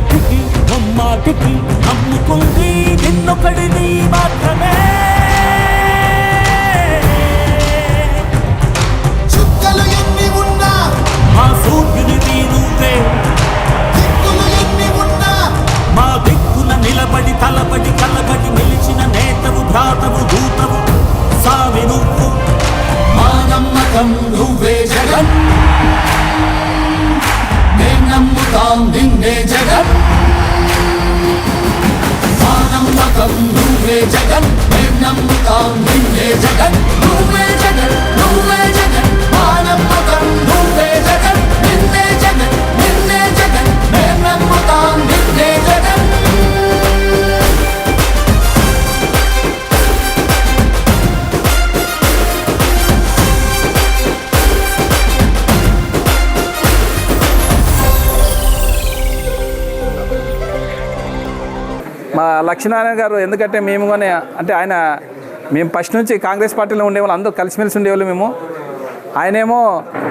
ఏ నాటికి అమ్ముకుంది నమ్ముకుంది నిన్నొకడిని మాత్రమే. నమ్మకం నువ్వే జగన్ మేం నమ్ముతాం నిన్నే జగన్ నువ్వే జగన్. మా లక్ష్మీనారాయణ గారు ఎందుకంటే మేము కానీ అంటే ఆయన మేము ఫస్ట్ నుంచి కాంగ్రెస్ పార్టీలో ఉండేవాళ్ళు అందరూ కలిసిమెలిసి ఉండేవాళ్ళు మేము. ఆయనేమో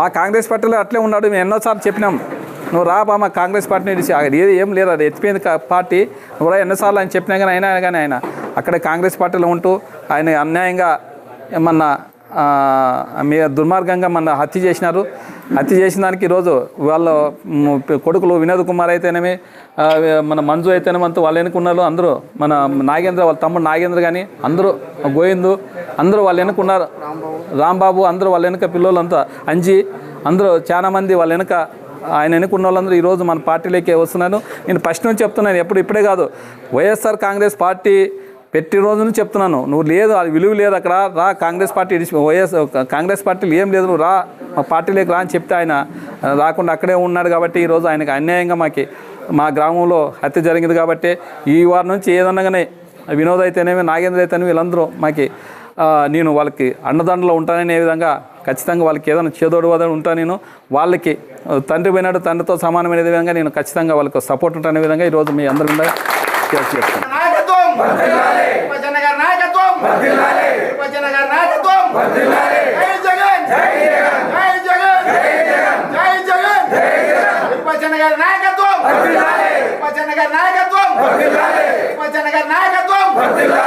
ఆ కాంగ్రెస్ పార్టీలో అట్లే ఉన్నాడు మేము ఎన్నోసార్లు చెప్పినాం నువ్వు రా బామ్మ కాంగ్రెస్ పార్టీని అక్కడ ఏది ఏం లేదు అది ఎత్తిపోయింది పార్టీ నువ్వు రా ఎన్నోసార్లు ఆయన చెప్పినా కానీ అయినా కానీ ఆయన అక్కడ కాంగ్రెస్ పార్టీలో ఉంటూ ఆయన అన్యాయంగా ఏమన్నా మీ దుర్మార్గంగా మన హత్య చేసినారు. హత్య చేసిన దానికి ఈరోజు వాళ్ళ కొడుకులు వినోద్ కుమార్ అయితేనేమి మన మంజు అయితేనేమి అంతా వాళ్ళు ఎన్నుకున్నారు అందరూ మన నాగేంద్ర వాళ్ళ తమ్ముడు నాగేంద్ర కానీ అందరూ గోవిందు అందరూ వాళ్ళు ఎన్నుకున్నారు రాంబాబు అందరూ వాళ్ళ వెనుక పిల్లలంతా అంజి అందరూ చాలామంది వాళ్ళ వెనుక ఆయన ఎన్నుకున్న వాళ్ళందరూ ఈరోజు మన పార్టీలోకి వస్తున్నాను నేను ఫస్ట్ నుంచి చెప్తున్నాను ఎప్పుడు ఇప్పుడే కాదు. వైఎస్ఆర్ కాంగ్రెస్ పార్టీ పెట్టి రోజు నుంచి చెప్తున్నాను. నువ్వు లేదు అది విలువ లేదు అక్కడ రా కాంగ్రెస్ పార్టీ వైఎస్ కాంగ్రెస్ పార్టీలు ఏం లేదు నువ్వు రా మా పార్టీలోకి రా అని చెప్తే ఆయన రాకుండా అక్కడే ఉన్నాడు కాబట్టి ఈరోజు ఆయనకు అన్యాయంగా మాకి మా గ్రామంలో హత్య జరిగింది కాబట్టి ఈ వారి నుంచి ఏదన్నగానే వినోద్ అయితేనేమి నాగేంద్ర అయితేనేమి వీళ్ళందరూ మాకి నేను వాళ్ళకి అండదండలో ఉంటాననే విధంగా ఖచ్చితంగా వాళ్ళకి ఏదైనా చేదోడు వదలు ఉంటాను నేను వాళ్ళకి తండ్రి పోయినాడు తండ్రితో సమానమైన విధంగా నేను ఖచ్చితంగా వాళ్ళకి సపోర్ట్ ఉంటానే విధంగా ఈరోజు మీ అందరి మీద చెప్తాను నాయకత్వం విభజన గారి నాయకత్వం విభజన గారి నాయకత్వం జై జగన్. జై జగన్. జై జగన్. విభజన గారి నాయకత్వం విభజన గారి నాయకత్వం విభజన గారి నాయకత్వం